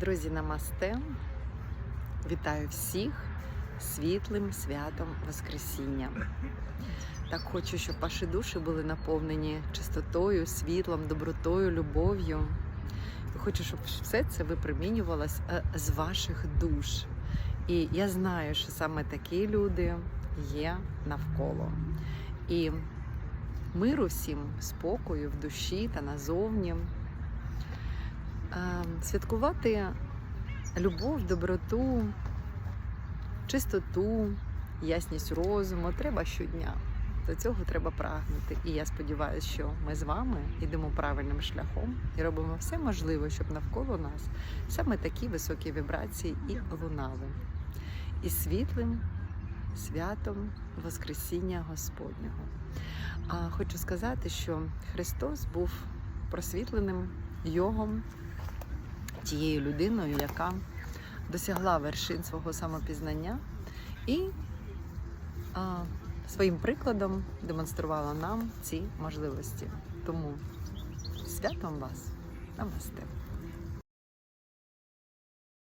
Друзі, намасте. Вітаю всіх світлим святом Воскресіння. Так хочу, щоб ваші душі були наповнені чистотою, світлом, добротою, любов'ю. Хочу, щоб все це випромінювалось е, з ваших душ. І я знаю, що саме такі люди є навколо. І миру всім, спокою в душі та назовні. Е, Святкувати любов, доброту, чистоту, ясність розуму треба щодня. До цього треба прагнути. І я сподіваюся, що ми з вами йдемо правильним шляхом і робимо все можливе, щоб навколо нас саме такі високі вібрації і лунали. І світлим святом Воскресіння Господнього. А хочу сказати, що Христос був просвітленим йогом, тією людиною, яка досягла вершин свого самопізнання і а, своїм прикладом демонструвала нам ці можливості. Тому святом вас намасте!